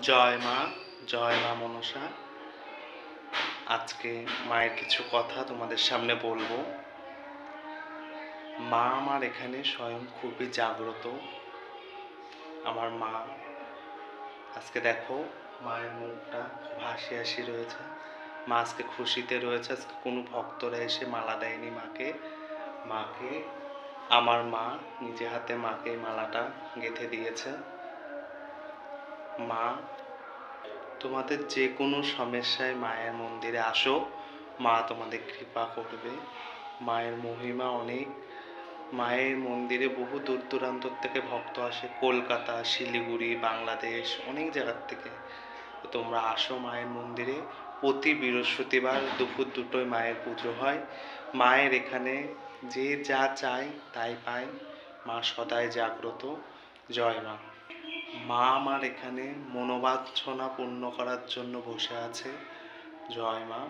জয় মা জয় মা মনসা। আজকে মায়ের কিছু কথা তোমাদের সামনে বলব। মা আমার এখানে স্বয়ং খুবই জাগ্রত। আমার মা, আজকে দেখো মায়ের মুখটা খুব হাসি হাসি রয়েছে। মা আজকে খুশিতে রয়েছে, আজকে কোনো ভক্তরা এসে মালা দেয়নি মাকে। মাকে, আমার মা নিজে হাতে মাকে মালাটা গেঁথে দিয়েছে। মা, তোমাদের যে কোনো সমস্যায় মায়ের মন্দিরে আসো। মা তোমাদের কৃপা করবে। মায়ের মহিমা অনেক। মায়ের মন্দিরে বহু দূর দূরান্ত থেকে ভক্ত আসে। কলকাতা, শিলিগুড়ি, বাংলাদেশ, অনেক জায়গার থেকে। তোমরা আসো মায়ের মন্দিরে। প্রতি বৃহস্পতিবার দুপুর দুটোয় মায়ের পুজো হয়। মায়ের এখানে যে যা চায় তাই পায়। মা সদাই জাগ্রত। জয় মা। মা আমার এখানে মনোবাঞ্ছনা পূর্ণ করার জন্য বসে আছে। জয় মা।